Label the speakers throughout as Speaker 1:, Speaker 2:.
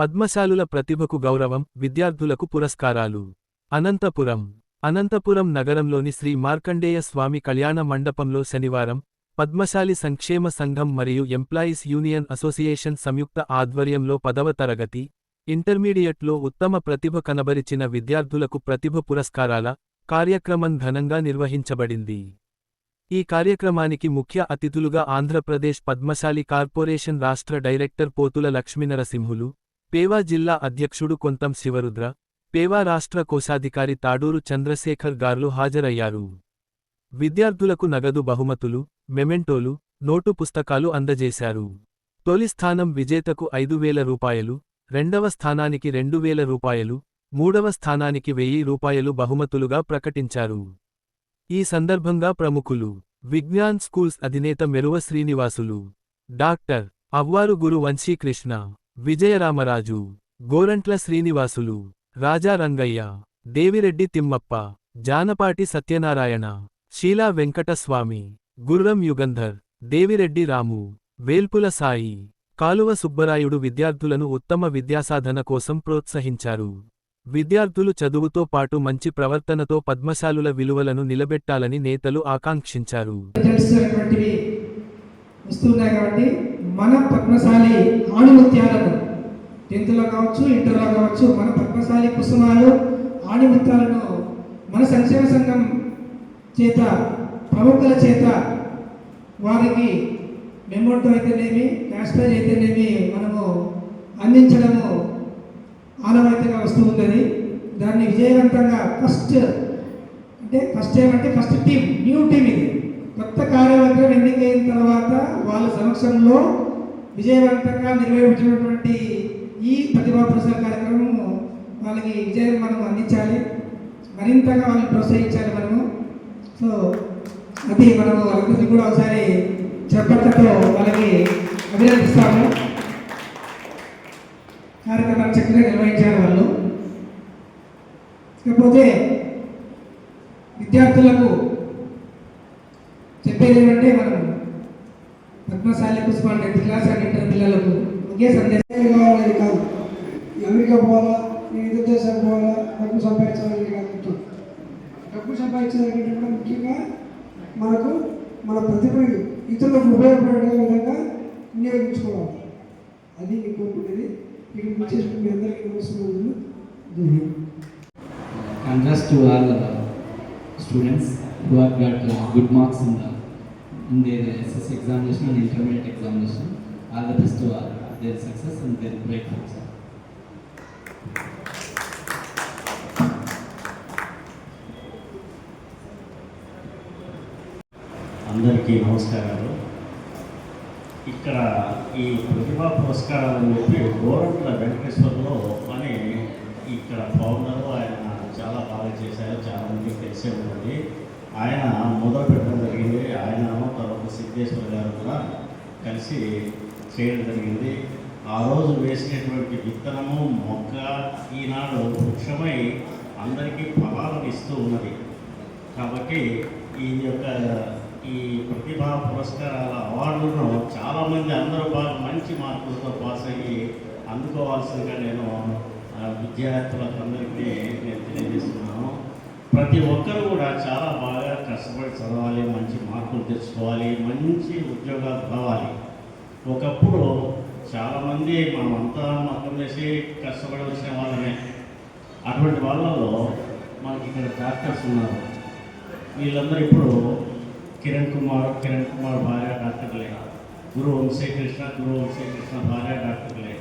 Speaker 1: పద్మశాలుల ప్రతిభకు గౌరవం విద్యార్థులకు పురస్కారాలు. అనంతపురం. అనంతపురం నగరంలోని శ్రీ మార్కండేయ స్వామి కళ్యాణ మండపంలో శనివారం పద్మశాలి సంక్షేమ సంఘం మరియు ఎంప్లాయీస్ యూనియన్ అసోసియేషన్ సంయుక్త ఆధ్వర్యంలో పదవ తరగతి ఇంటర్మీడియట్లో ఉత్తమ ప్రతిభ కనబరిచిన విద్యార్థులకు ప్రతిభ పురస్కారాల కార్యక్రమం ఘనంగా నిర్వహించబడింది. ఈ కార్యక్రమానికి ముఖ్య అతిథులుగా ఆంధ్రప్రదేశ్ పద్మశాలి కార్పొరేషన్ రాష్ట్ర డైరెక్టర్ పోతుల లక్ష్మీనరసింహులు పేవా జిల్లా అధ్యక్షుడు కొంతం శివరుద్ర పేవా రాష్ట్ర కోశాధికారి తాడూరు చంద్రశేఖర్ గార్లు హాజరయ్యారు. విద్యార్థులకు నగదు బహుమతులు మెమెంటోలు నోటు పుస్తకాలు అందజేశారు. తొలి స్థానం విజేతకు ఐదు వేల రూపాయలు రెండవ స్థానానికి రెండు వేల రూపాయలు మూడవ స్థానానికి వెయ్యి రూపాయలు బహుమతులుగా ప్రకటించారు. ఈ సందర్భంగా ప్రముఖులు విజ్ఞాన్ స్కూల్స్ అధినేత మెరువ శ్రీనివాసులు డాక్టర్ అవ్వారు గురు వంశీకృష్ణ విజయరామరాజు గోరంట్ల శ్రీనివాసులు రాజా రంగయ్య దేవిరెడ్డి తిమ్మప్ప జానపాటి సత్యనారాయణ శీలా వెంకటస్వామి గుర్రం యుగంధర్ దేవిరెడ్డి రాము వేల్పుల సాయి కాలువ సుబ్బరాయుడు విద్యార్థులను ఉత్తమ విద్యాసాధన కోసం ప్రోత్సహించారు. విద్యార్థులు చదువుతో పాటు మంచి ప్రవర్తనతో పద్మశాలుల విలువలను నిలబెట్టాలని నేతలు ఆకాంక్షించారు.
Speaker 2: మన పద్మశాలి ఆణిముత్యాలను టెన్త్లో కావచ్చు ఇంటర్లో కావచ్చు మన పద్మశాలి కుసుమాలు ఆణిముత్యాలను మన సంక్షేమ సంఘం చేత ప్రముఖుల చేత వారికి మెమోటో అయితేనేమి క్యాష్ ప్రైజ్ అయితేనేమి మనము అందించడము ఆనవాయితీగా వస్తూ ఉందని దాన్ని విజయవంతంగా ఫస్ట్ అంటే ఫస్ట్ ఏమంటే ఫస్ట్ టీం న్యూ టీం ఇది. కొత్త కార్యవర్గం ఎన్నికైన తర్వాత వాళ్ళ సమక్షంలో విజయవంతంగా నిర్వహించినటువంటి ఈ ప్రతిభా పురస్కార కార్యక్రమం వాళ్ళకి విజయం మనం అందించాలి. మరింతగా వాళ్ళని ప్రోత్సహించాలి మనము. సో అది మనము అభివృద్ధి కూడా ఒకసారి చెప్పట్లతో వాళ్ళకి అభినందిస్తాము. కార్యక్రమాన్ని చక్కగా నిర్వహించారు వాళ్ళు. ఇకపోతే విద్యార్థులకు ఏమంటే మనం పద్మశాలి పుష్పాలు టెన్త్ క్లాస్ అండ్ ఇంటర్ పిల్లలకు ఒకే సందేశం.
Speaker 3: కావాలని కాదు. అమెరికా పోవాలా? ఈ ఇతర దేశాలకు పోవాలా? డబ్బు సంపాదించాలని కాదు. డబ్బు సంపాదించడానికి కూడా ముఖ్యంగా మనకు మన ప్రతిభని ఇతరులకు ఉపయోగపడే విధంగా వినియోగించుకోవాలి. అది నేను కోరుకునేది. ఇక్కడికి వచ్చేసి మీ అందరికీ నమస్కారం
Speaker 4: congrats to all uh, students who have got uh, good marks in, the, Indian SS examination and intermediate examination all the best their success and their break sir
Speaker 5: అందరికీ నమస్కారాలు. ఇక్కడ ఈ ప్రతిభా పురస్కారాలు చెప్పి గోరంట్ల వెంకటేశ్వరంలో అని ఇక్కడ ఫౌండరు ఆయన చాలా బాగా చేశారు చాలామంది తెలిసే ఉంటుంది. ఆయన మొదలు పెట్టడం జరిగింది. ఆయన తర్వాత సిద్ధేశ్వర గారు కూడా కలిసి చేయడం జరిగింది. ఆ రోజు వేసినటువంటి విత్తనము మొక్క ఈనాడు వృక్షమై అందరికీ ఫలాలను ఇస్తూ ఉన్నది. కాబట్టి ఈ యొక్క ఈ ప్రతిభా పురస్కారాల అవార్డులను చాలామంది అందరూ బాగా మంచి మార్కులతో పాస్ అయ్యి అందుకోవాల్సిందిగా నేను విద్యార్థులకు అందరికీ నేను తెలియజేస్తున్నాను. ప్రతి ఒక్కరు కూడా చాలా బాగా కష్టపడి చదవాలి మంచి మార్కులు తెచ్చుకోవాలి మంచి ఉద్యోగాలు రావాలి. ఒకప్పుడు చాలామంది మనమంతా మొత్తం చేసి కష్టపడి వచ్చిన వాళ్ళమే. అటువంటి వాళ్ళలో మనకి ఇక్కడ డాక్టర్స్ ఉన్నారు. వీళ్ళందరూ ఇప్పుడు కిరణ్ కుమార్ కిరణ్ కుమార్ భార్య డాక్టర్లే. గురు వంశీకృష్ణ గురు వంశీకృష్ణ భార్య డాక్టర్లే.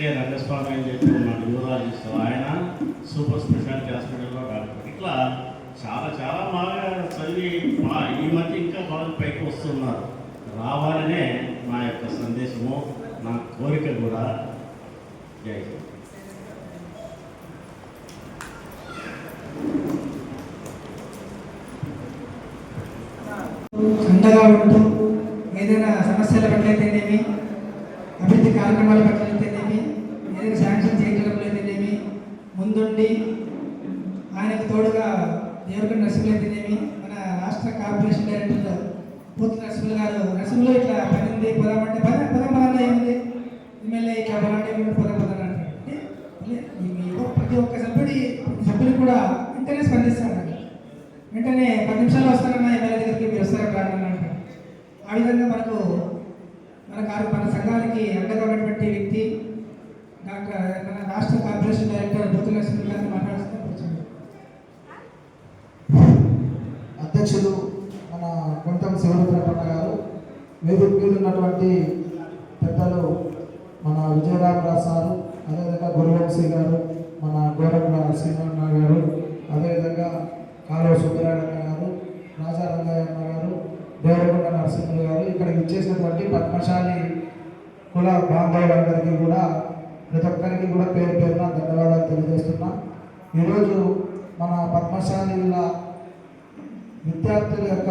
Speaker 5: ఇట్లే రంగస్వామి అని చెప్పి ఉన్నాడు యూరాలజిస్ట్ ఆయన సూపర్ స్పెషాలిటీ హాస్పిటల్లో డాక్టర్. ఇట్లా చాలా చాలా బాగా చదివి మా ఈ మధ్య ఇంకా బాగా పైకి వస్తున్నారు. రావాలనే నా యొక్క సందేశము నా కోరిక కూడా. జై
Speaker 2: అయితేనేమి మన రాష్ట్ర కార్పొరేషన్ డైరెక్టర్ పూర్తి నరసింహులు గారు. నరసింహులు ఇట్లా పని ఉంది అంటే పద పదం పదంలో ఏముంది? ఎమ్మెల్యే ఇట్లా పొలం అంటే ఏముంది? పదం అంటే ప్రతి ఒక్క సభ్యుడి సభ్యులు కూడా వెంటనే స్పందిస్తాడు. వెంటనే పది నిమిషాలు వస్తారన్న ఎమ్మెల్యే దగ్గరికి మీరు వస్తారా ఆ విధంగా మనకు మన కారు మన సంఘానికి అండగా ఉన్నటువంటి వ్యక్తి డాక్టర్ మన రాష్ట్ర కార్పొరేషన్ డైరెక్టర్
Speaker 6: బుద్ధుల గారితో మాట్లాడుతూ వేదిక మీద ఉన్నటువంటి పెద్దలు మన విజయరామరాజు సారు అదేవిధంగా గురువంశీ గారు మన గోరంట్ల శ్రీనారాయణ గారు అదేవిధంగా కాలువ సుబ్బరాయణ గారు రాజారంగయ్య గారు దేవరకొండ నరసింహులు గారు ఇక్కడికి ఇచ్చేసినటువంటి పద్మశాలి కుల బాంధవులందరికీ కూడా ప్రతి ఒక్కరికి కూడా పేరు పేరున ధన్యవాదాలు తెలియజేస్తున్నాం. ఈరోజు మన పద్మశాలిల విద్యార్థుల యొక్క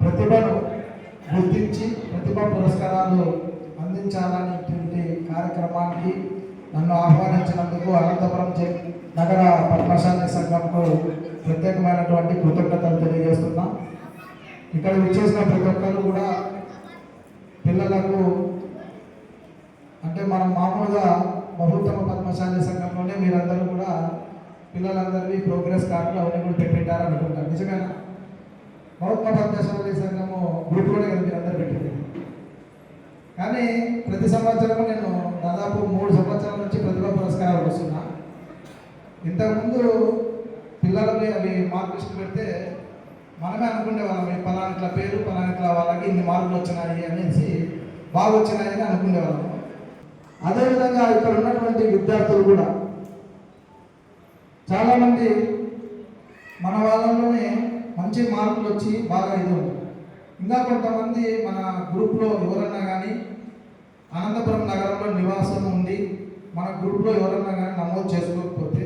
Speaker 6: ప్రతిభను గుర్తించి ప్రతిభ పురస్కారాలు అందించాలనేటువంటి కార్యక్రమానికి నన్ను ఆహ్వానించినందుకు అనంతపురం నగర పద్మశాలి సంఘంకు ప్రత్యేకమైనటువంటి కృతజ్ఞతలు తెలియజేస్తున్నాం. ఇక్కడ విచ్చేసిన ప్రతి ఒక్కరు కూడా పిల్లలకు అంటే మనం మామూలుగా బహుత్తమ పద్మశాలి సంఘంలోనే మీరందరూ కూడా పిల్లలందరినీ ప్రోగ్రెస్ కార్డులు అవన్నీ కూడా పెట్టింటారు నిజమేనా? బహుత్తమ పద్మశాలి సంఘము గ్రూప్ కూడా కదా మీరు పెట్టింది. కానీ ప్రతి సంవత్సరము నేను దాదాపు మూడు సంవత్సరాల నుంచి ప్రతిభా పురస్కారాలు వస్తున్నా ఇంతకుముందు పిల్లలకి అవి మార్కులు ఇష్టం పెడితే మనమే అనుకునే వాళ్ళం పలానిట్ల పేరు పలానిట్ల వాళ్ళకి ఇన్ని మార్కులు వచ్చినాయి అనేసి బాగా వచ్చినాయని అనుకునేవాళ్ళము అదేవిధంగా ఇక్కడ ఉన్నటువంటి విద్యార్థులు కూడా చాలామంది మన వాళ్ళలోనే మంచి మార్కులు వచ్చి బాగా ఇది ఉంది ఇంకా కొంతమంది మన గ్రూప్లో ఎవరన్నా కానీ అనంతపురం నగరంలో నివాసం ఉంది మన గ్రూప్లో ఎవరన్నా కానీ నమోదు చేసుకోకపోతే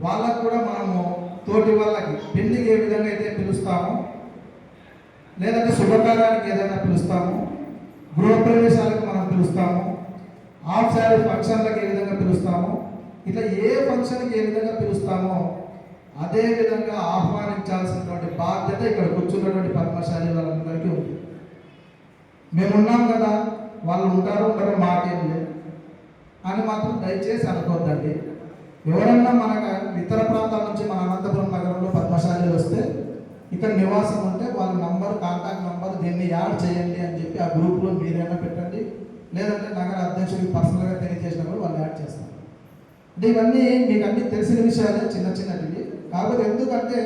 Speaker 6: వాళ్ళకు కూడా మనము తోటి వాళ్ళకి పెళ్ళికి ఏ విధంగా అయితే పిలుస్తామో లేదంటే శుభకార్యానికి ఏదైనా పిలుస్తామో గృహప్రవేశాలకు మనం పిలుస్తాము ఆఫ్ శారీ ఫంక్షన్లకు ఏ విధంగా పిలుస్తాము ఇట్లా ఏ ఫంక్షన్కి ఏ విధంగా పిలుస్తామో అదే విధంగా ఆహ్వానించాల్సినటువంటి బాధ్యత ఇక్కడ కూర్చున్నటువంటి పద్మశాలి వాళ్ళందరికీ ఉంది. మేమున్నాం కదా వాళ్ళు ఉంటారు ఉంటారో మాకేం లేదు. అని మాత్రం దయచేసి అనుకోద్దండి. ఎవరన్నా మన ఇతర ప్రాంతాల నుంచి మన అనంతపురం నగరంలో పద్మశాలి వస్తే ఇక్కడ నివాసం ఉంటే వాళ్ళ నంబర్ కాంటాక్ట్ నంబర్ దీన్ని యాడ్ చేయండి అని చెప్పి ఆ గ్రూప్లో మీరైనా పెట్టండి. లేదంటే నగర అధ్యక్షుడికి పర్సనల్గా తెలియజేసినప్పుడు వాళ్ళు యాడ్ చేస్తారు. అంటే ఇవన్నీ మీకు అన్ని తెలిసిన విషయాలే చిన్న చిన్నటివి. కాకపోతే ఎందుకంటే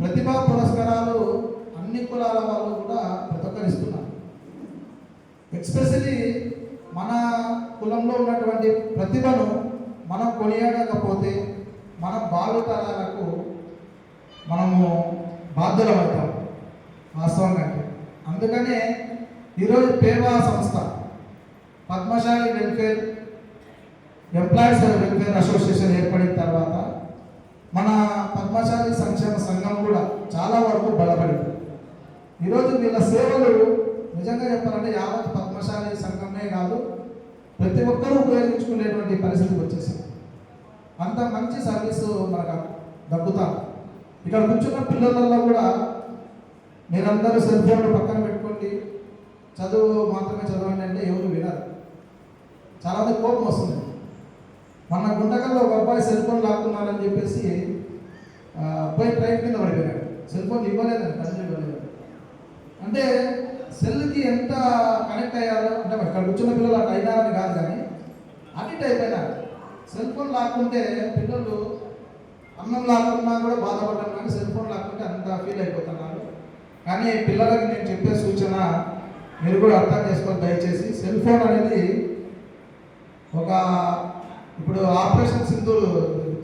Speaker 6: ప్రతిభా పురస్కారాలు అన్ని కులాల వాళ్ళు కూడా ప్రతి ఒక్కరు ఇస్తున్నారు. ఎక్స్పెషలీ మన కులంలో ఉన్నటువంటి ప్రతిభను మనం కొనియాడకపోతే మన భావితరాలకు మనము బాధ్యులమవుతాం వాస్తవంగా అందుకనే ఈరోజు పేవా సంస్థ Padmashali welfare employees welfare association ఏర్పడిన తర్వాత మన పద్మశాలి సంక్షేమ సంఘం కూడా చాలా వరకు బలపడింది. ఈరోజు వీళ్ళ సేవలు నిజంగా చెప్పాలంటే యావత్ పద్మశాలి సంఘమే కాదు ప్రతి ఒక్కరూ ఉపయోగించుకునేటువంటి పరిస్థితికి వచ్చేసింది. అంత మంచి సర్వీసు మనకు దక్కుతాం ఇక్కడ కూర్చున్న పిల్లలలో కూడా మీరందరూ సెల్ ఫోన్లు పక్కన పెట్టుకోండి. చదువు మాత్రమే చదవండి అంటే ఎవరు వినరు. చాలామంది కోపం వస్తుంది. మొన్న గుంటకల్లో ఒక అబ్బాయి సెల్ ఫోన్ లాక్కున్నారని చెప్పేసి అబ్బాయి ట్రైన్ కింద పడిపోయాడు. సెల్ ఫోన్ ఇవ్వలేదని తండ్రి ఇవ్వలేదు. అంటే సెల్కి ఎంత కనెక్ట్ అయ్యారో అంటే అక్కడ ఇక్కడ కూర్చున్న పిల్లలు అట్లా అయినారని కాదు కానీ అడిక్ట్ అయిపోయినారు. సెల్ ఫోన్ లాక్కుంటే పిల్లలు అన్నం లాక్కున్నా కూడా బాధపడడం కానీ సెల్ ఫోన్ లాక్కుంటే అంత ఫీల్ అయిపోతున్నారు. కానీ పిల్లలకి నేను చెప్పే సూచన మీరు కూడా అర్థం చేసుకోవాలి దయచేసి. సెల్ ఫోన్ అనేది ఒక ఇప్పుడు ఆపరేషన్ సింధూర్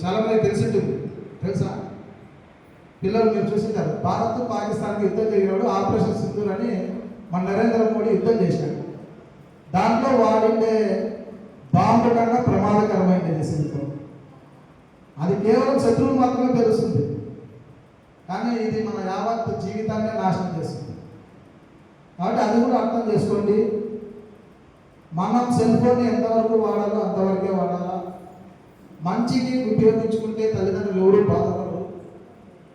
Speaker 6: చాలా మంది తెలిసింటుంది తెలుసా? పిల్లలు మీరు చూసింటారు. భారత్ పాకిస్తాన్కి యుద్ధం జరిగినప్పుడు ఆపరేషన్ సింధూర్ అని మన నరేంద్ర మోడీ యుద్ధం చేశాడు. దాంట్లో వాడిండే బాంబు కన్నా ప్రమాదకరమైనది సింధు అది కేవలం శత్రువులు మాత్రమే తెలుస్తుంది. కానీ ఇది మన యావత్ జీవితాన్ని నాశనం చేస్తుంది. కాబట్టి అది కూడా అర్థం చేసుకోండి. మనం సెల్ ఫోన్ ఎంతవరకు వాడాలో అంతవరకే వాడాలా? మంచికి ఉపయోగించుకుంటే తల్లిదండ్రులు ఎవరు బాధపడరు.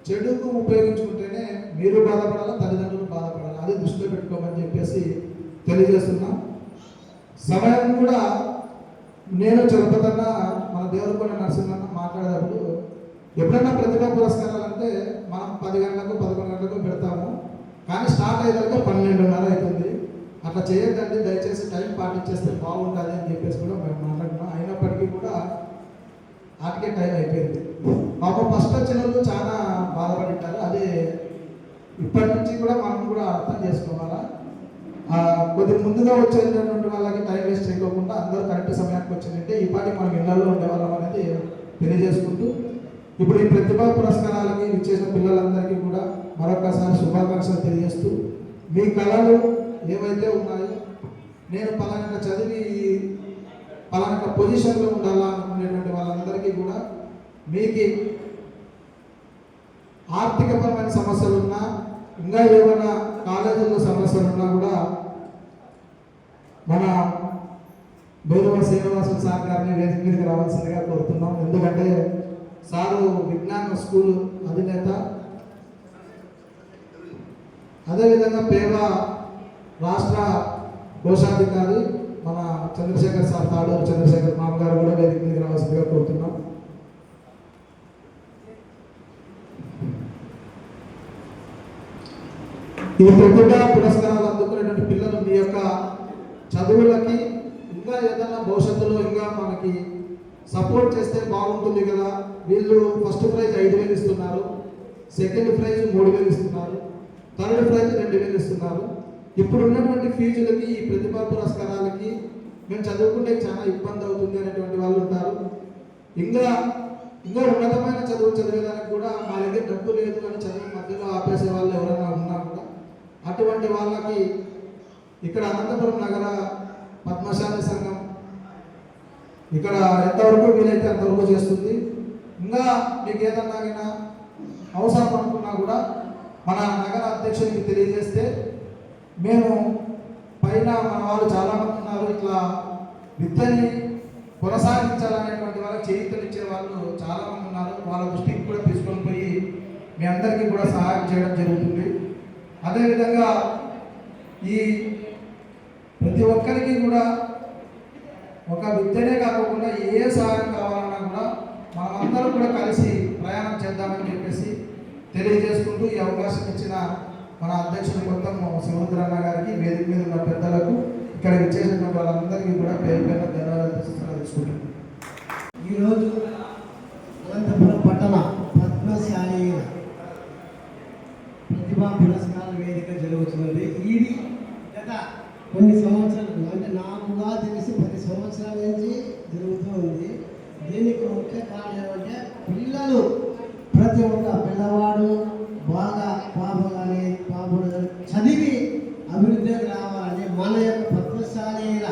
Speaker 6: చెడుకు ఉపయోగించుకుంటేనే మీరు బాధపడాలా తల్లిదండ్రులు బాధపడాలి? అది దృష్టిలో పెట్టుకోమని చెప్పేసి తెలియజేస్తున్నాం. సమయం కూడా నేను చెరుపదన్న మన దేవరకొండ నరసింహన్న మాట్లాడేటప్పుడు ఎప్పుడైనా ప్రతిభా పురస్కారాలు అంటే మనం పది గంటలకు పదకొండు గంటలకు పెడతాము. కానీ స్టార్ట్ అయ్యేదాకా పన్నెండున్నర అవుతుంది. అట్లా చేయొద్దండి దయచేసి టైం పాటించేస్తే బాగుంటుంది అని చెప్పేసి కూడా మేము మాట్లాడుతున్నాం. అయినప్పటికీ కూడా ఆటికే టైం అయిపోయింది. మాకు ఫస్ట్ వచ్చిన వాళ్ళు చాలా బాధపడింటారు అదే ఇప్పటి నుంచి కూడా మనం కూడా అర్థం చేసుకోవాలా? కొద్ది ముందుగా వచ్చేటటువంటి వాళ్ళకి టైం వేస్ట్ చేయకోకుండా అందరూ కరెక్ట్ సమయానికి వచ్చిందంటే ఈ పాటి మనం ఇళ్ళలో ఉండేవాళ్ళం అనేది తెలియజేసుకుంటూ ఇప్పుడు ఈ ప్రతిభా పురస్కారాలకి ఇచ్చేసిన పిల్లలందరికీ కూడా మరొకసారి శుభాకాంక్షలు తెలియజేస్తూ మీ కళలు ఏవైతే ఉన్నాయో నేను పలానా చదివి పలానా పొజిషన్లో ఉండాలా అనుకునేటువంటి వాళ్ళందరికీ కూడా మీకు ఆర్థికపరమైన సమస్యలు ఉన్నా ఇంకా ఏమైనా కాలేజీల్లో సమస్యలు ఉన్నా కూడా మన బేరువ శ్రీనివాసులు సార్ గారిని వేదిక మీదకి రావాల్సిందిగా కోరుతున్నాం. ఎందుకంటే సారు విజ్ఞాన స్కూల్ అధినేత. అదేవిధంగా పేద రాష్ట్ర కోశాధికారి మన చంద్రశేఖర్ సార్ తాడూరు చంద్రశేఖర్ మామ గారు కూడా వేదిక మీదకి రావాల్సిందిగా కోరుతున్నాం. ఈ ప్రతిభా పురస్కారాలు అందుకునేటువంటి పిల్లలు మీ యొక్క చదువులకి ఇంకా ఏదైనా భవిష్యత్తులో ఇంకా మనకి సపోర్ట్ చేస్తే బాగుంటుంది కదా. వీళ్ళు ఫస్ట్ ప్రైజ్ ఐదు వేలు ఇస్తున్నారు. సెకండ్ ప్రైజ్ మూడు వేలు ఇస్తున్నారు. థర్డ్ ప్రైజ్ రెండు వేలు ఇస్తున్నారు. ఇప్పుడు ఉన్నటువంటి ఫీజులకి ఈ ప్రతిభా పురస్కారాలకి మేము చదువుకుంటే చాలా ఇబ్బంది అవుతుంది అనేటువంటి వాళ్ళు ఉంటారు. ఇంకా ఇంకా ఉన్నతమైన చదువు చదివేదానికి కూడా మా దగ్గర డబ్బు లేదు అని చదువు మధ్యలో ఆపేసే వాళ్ళు ఎవరైనా ఉన్నా కూడా అటువంటి వాళ్ళకి ఇక్కడ అనంతపురం నగర పద్మశాలి సంఘం ఇక్కడ ఎంతవరకు వీలైతే అంతవరకు చేస్తుంది. ఇంకా మీకు ఏదన్నా అవసరం అనుకున్నా కూడా మన నగర అధ్యక్షుడికి తెలియజేస్తే మేము పైన మన వాళ్ళు చాలామంది ఉన్నారు ఇట్లా విద్యని కొనసాగించాలనేటువంటి వాళ్ళకి చేయితలు ఇచ్చే వాళ్ళు చాలామంది ఉన్నారు. వాళ్ళ దృష్టికి కూడా తీసుకొని పోయి మీ అందరికీ కూడా సహాయం చేయడం జరుగుతుంది. అదేవిధంగా ఈ ప్రతి ఒక్కరికి కూడా ఒక విద్యనే కాకుండా ఏ సహాయం కావాలన్నా కూడా మనమందరం కూడా కలిసి ప్రయాణం చేద్దామని చెప్పేసి తెలియజేసుకుంటూ ఈ అవకాశం ఇచ్చిన మన అధ్యక్షుడు మొత్తం శివరుద్రన్న గారికి వేదిక మీద ఉన్న పెద్దలకు ఇక్కడ ఇచ్చేసిన వాళ్ళందరికీ కూడా పేరు పేరు ధన్యవాదాలు తెలుసుకుంటున్నాను.
Speaker 7: ఈరోజు అనంతపురం పట్టణ పద్మశాలి ప్రతిభా పురస్కార వేదిక జరుగుతున్నది. ఇది గత కొన్ని సంవత్సరాలు అంటే నాకుగా తెలిసి పది సంవత్సరాల నుంచి జరుగుతూ ఉంది. దీనికి ముఖ్య కారణం ఏమంటే పిల్లలు ప్రతి ఒక్క పిల్లవాడు బాగా పాప కానీ పాపుడు కానీ చదివి అభివృద్ధికి రావాలని మన యొక్క పద్మశాలీల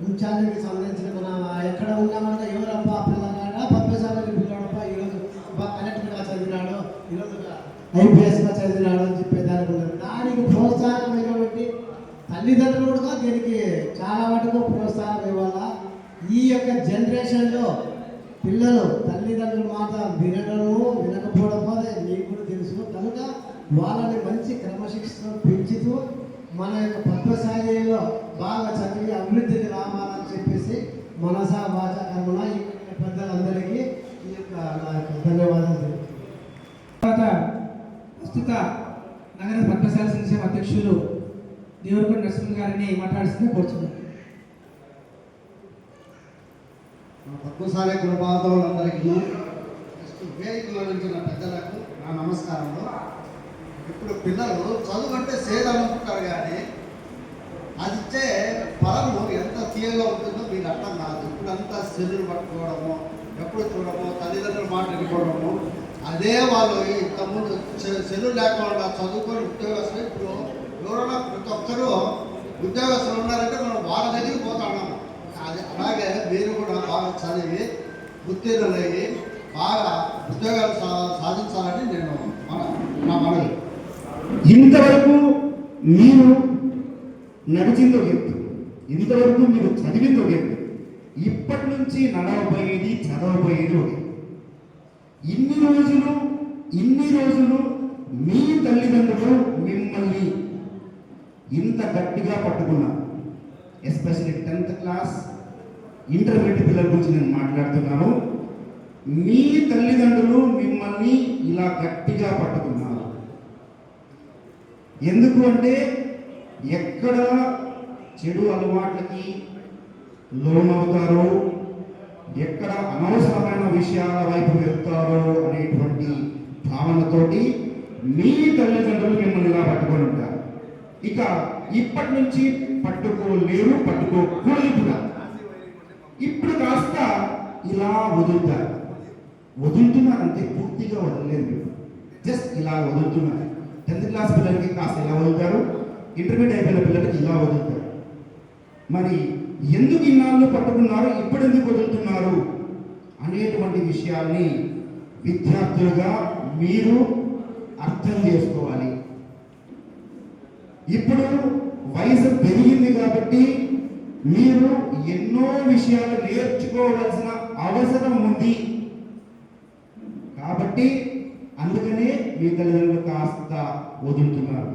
Speaker 7: అంశానికి సంబంధించిన మన ఎక్కడ ఉన్నామంటే ఎవరప్ప పిల్లగాడ పద్మశాలి పిల్లడప్ప ఈరోజు అబ్బా కలెక్టర్గా చదివినాడు ఈరోజు ఐపీఎస్గా చదివినాడు అని చెప్పేదానికి ఉన్నది దానికి ప్రోత్సాహమైనటువంటి తల్లిదండ్రులు కూడా దీనికి చాలా మటుకు ప్రోత్సాహం ఇవ్వాలా ఈ యొక్క జనరేషన్లో పిల్లలు తల్లిదండ్రుల మాట వినడము వినకపోవడము అదే మీకు కూడా తెలుసు. కనుక వాళ్ళని మంచి క్రమశిక్షణ పెంచుతూ మన యొక్క పద్మశాలిలో బాగా చదివి అభివృద్ధిని రావాలని చెప్పేసి మనస వాచ కర్మన ఈ పెద్దలందరికీ ఈ యొక్క నా యొక్క ధన్యవాదాలు
Speaker 2: తర్వాత ప్రస్తుత నగర పద్మశాల సంక్షేమ అధ్యక్షులు దేవరకొండ నరసింహ గారిని మాట్లాడుతూ కోరుతున్నాను
Speaker 8: మా పద్మశాలి కులబాంధవులందరికీ నెక్స్ట్ వేదికలో నుంచి నా పెద్దలకు నా నమస్కారము ఇప్పుడు పిల్లలు చదువు అంటే సేద అనుకుంటారు కానీ అది ఇచ్చే పరము ఎంత తీయగా ఉంటుందో మీకు అర్థం కాదు. ఇప్పుడంతా సెల్లు పట్టుకోవడము ఎప్పుడు చూడడము తల్లిదండ్రుల మాట వినుకోవడము. అదే వాళ్ళు ఇంతకుముందు చెల్లు సెల్లు లేకుండా చదువుకొని ఉద్యోగస్తులు ఇప్పుడు ఎవరైనా ప్రతి ఒక్కరూ ఉద్యోగస్తులు ఉన్నారంటే మనం వాళ్ళ దగ్గరికి పోతా ఉన్నాము. అలాగే మీరు కూడా బాగా చదివి ఉత్తీర్ణులయ్యి బాగా ఉద్యోగాలు సాధించాలని నేను మన నా మనవి.
Speaker 9: ఇంతవరకు మీరు నడిచిందో ఎత్తు ఇంతవరకు మీరు చదివిందో ఎత్తు ఇప్పటి నుంచి నడవబోయేది చదవబోయేది ఒకటి. ఇన్ని రోజులు ఇన్ని రోజులు మీ తల్లిదండ్రులు మిమ్మల్ని ఇంత గట్టిగా పట్టుకున్నారు. ఎస్పెషల్లీ టెన్త్ క్లాస్ ఇంటర్మీడియట్ పిల్లల గురించి నేను మాట్లాడుతున్నాను. మీ తల్లిదండ్రులు మిమ్మల్ని ఇలా గట్టిగా పట్టుకున్నారు. ఎందుకు అంటే ఎక్కడ చెడు అలవాట్లకి లోనవుతారో ఎక్కడ అనవసరమైన విషయాల వైపు వెళ్తారో అనేటువంటి భావనతోటి మీ తల్లిదండ్రులు మిమ్మల్ని ఇలా పట్టుకొని ఉంటారు. ఇక ఇప్పటి నుంచి పట్టుకోలేరు పట్టుకోకూడదు కూడా. ఇప్పుడు కాస్త ఇలా వదులుతారు. వదులుతున్నారు అంతే పూర్తిగా వదలలేదు. జస్ట్ ఇలా వదులుతున్నారు. టెన్త్ క్లాస్ పిల్లలకి కాస్త ఇలా వదులుతారు. ఇంటర్మీడియట్ అయిపోయిన పిల్లలకి ఇలా వదులుతారు. మరి ఎందుకు ఇన్నాళ్ళు పట్టుకున్నారు? ఇప్పుడు ఎందుకు వదులుతున్నారు? అనేటువంటి విషయాల్ని విద్యార్థులుగా మీరు అర్థం చేసుకోవాలి. ఇప్పుడు వయసు పెరిగింది కాబట్టి మీరు ఎన్నో విషయాలు నేర్చుకోవాల్సిన అవసరం ఉంది. కాబట్టి అందుకనే మీ తల్లిదండ్రులు కాస్త వదులుతున్నారు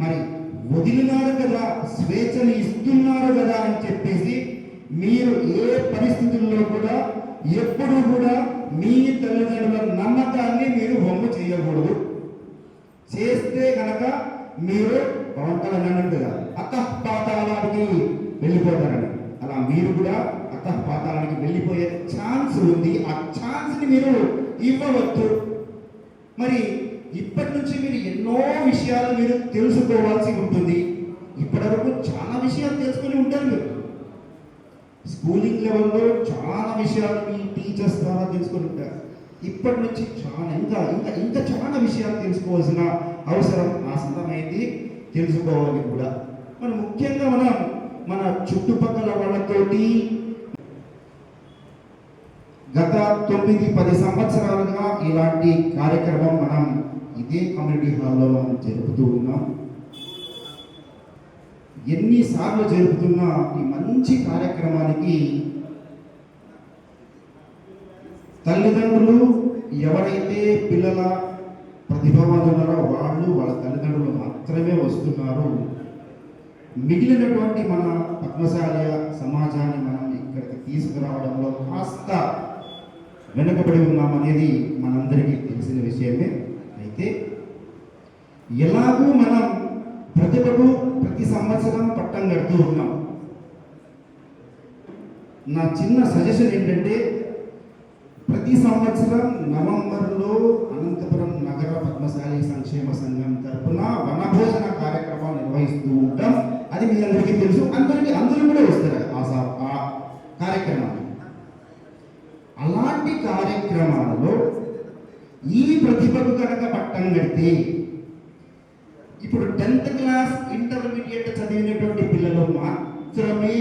Speaker 9: మరి వదిలినారు కదా స్వేచ్ఛను ఇస్తున్నారు కదా అని చెప్పేసి మీరు ఏ పరిస్థితుల్లో కూడా ఎప్పుడు కూడా మీ తల్లిదండ్రుల నమ్మకాన్ని మీరు బొమ్మ చేయకూడదు. చేస్తే కనుక మీరు పవన్ కళ్యాణ్ అన్నట్టుగా అతః వెళ్ళిపోతారని. అలా మీరు కూడా అతః పాతాళానికి వెళ్ళిపోయే ఛాన్స్ ఉంది. ఆ ఛాన్స్ని మీరు ఇవ్వవద్దు. మరి ఇప్పటి నుంచి మీరు ఎన్నో విషయాలు మీరు తెలుసుకోవాల్సి ఉంటుంది. ఇప్పటివరకు చాలా విషయాలు తెలుసుకొని ఉంటారు మీరు. స్కూలింగ్ లెవెల్లో చాలా విషయాలు మీ టీచర్స్ ద్వారా తెలుసుకొని ఉంటారు. ఇప్పటి నుంచి చాలా ఇంకా ఇంకా ఇంకా చాలా విషయాలు తెలుసుకోవాల్సిన అవసరం ఆసన్నమైంది తెలుసుకోవాలి కూడా. మరి ముఖ్యంగా మనం మన చుట్టుపక్కల వాళ్ళతోటి గత తొమ్మిది పది సంవత్సరాలుగా ఇలాంటి కార్యక్రమం మనం ఇదే కమ్యూనిటీ హాల్లో మనం జరుపుతూ ఉన్నాం. ఎన్నిసార్లు జరుపుతున్న ఈ మంచి కార్యక్రమానికి తల్లిదండ్రులు ఎవరైతే పిల్లల ప్రతిభావంతున్నారో వాళ్ళు వాళ్ళ తల్లిదండ్రులు మాత్రమే వస్తున్నారు. మిగిలినటువంటి మన పద్మశాల సమాజాన్ని మనం ఇక్కడికి తీసుకురావడంలో కాస్త వెనుకబడి ఉన్నామనేది మనందరికీ తెలిసిన విషయమే. అయితే ఎలాగూ మనం ప్రతిభకు ప్రతి సంవత్సరం పట్టం కడుతూ ఉన్నాం. నా చిన్న సజెషన్ ఏంటంటే ప్రతి సంవత్సరం నవంబర్లో అనంతపురం నగర పద్మశాలి సంక్షేమ సంఘం తరపున వనభోజన కార్యక్రమం నిర్వహిస్తూ ఉంటాం. అది మీ అందరికీ తెలుసు. అందరికీ అందరూ కూడా వస్తారు ఆ కార్యక్రమాలు ఆ అలాంటి కార్యక్రమాలలో ఈ ప్రతిభకు కనుక పట్టం కడితే ఇప్పుడు టెన్త్ క్లాస్ ఇంటర్మీడియట్ చదివినటువంటి పిల్లలు మాత్రమే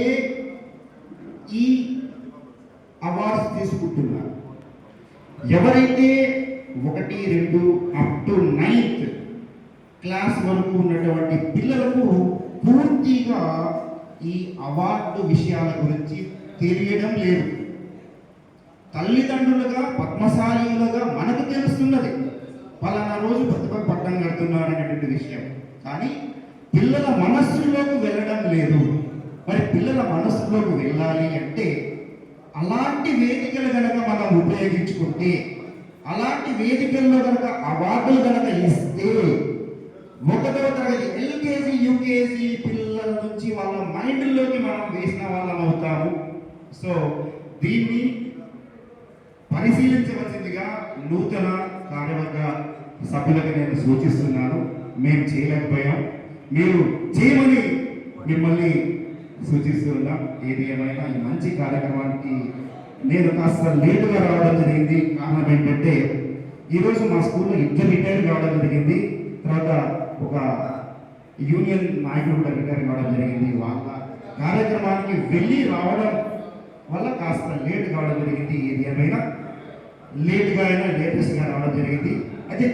Speaker 9: ఈ అవార్డ్స్ తీసుకుంటున్నారు. ఎవరైతే ఒకటి రెండు అప్ టు నైన్త్ క్లాస్ వరకు ఉన్నటువంటి పిల్లలకు పూర్తిగా ఈ అవార్డు విషయాల గురించి తెలియడం లేదు. తల్లిదండ్రులుగా పద్మశాలీలుగా మనకు తెలుస్తున్నది. పలానా రోజు ప్రతిభ పట్టం కడుతున్నారు అనేటువంటి విషయం. కానీ పిల్లల మనస్సులోకి వెళ్ళడం లేదు. మరి పిల్లల మనస్సులోకి వెళ్ళాలి అంటే అలాంటి వేదికలు కనుక మనం ఉపయోగించుకుంటే అలాంటి వేదికల్లో కనుక అవార్డులు కనుక ఇస్తే ఒకటో తరగతి ఎల్కేజీ యూకేజీ పిల్లల నుంచి వాళ్ళ మైండ్లోకి మనం వేసిన వాళ్ళం అవుతాము. సో దీన్ని పరిశీలించవలసిందిగా నూతన కార్యవర్గ సభ్యులకు నేను సూచిస్తున్నాను. మేము చేయలేకపోయాం. మీరు చేయమని మిమ్మల్ని సూచిస్తున్నాం ఏది ఏమైనా ఈ మంచి కార్యక్రమానికి నేను కాస్త లేటుగా రావడం జరిగింది. కారణం ఏంటంటే ఈరోజు మా స్కూల్లో ఇద్దరు రిటైర్ కావడం జరిగింది. తర్వాత ఒక యూనియన్ నాయకుడు కూడా రిటైర్ కావడం జరిగింది. వాళ్ళ కార్యక్రమానికి వెళ్ళి రావడం వల్ల కాస్త లేట్ కావడం జరిగింది. ఏది ఏమైనా లేట్గా అయినా లేటెస్ట్గా రావడం జరిగింది. అయితే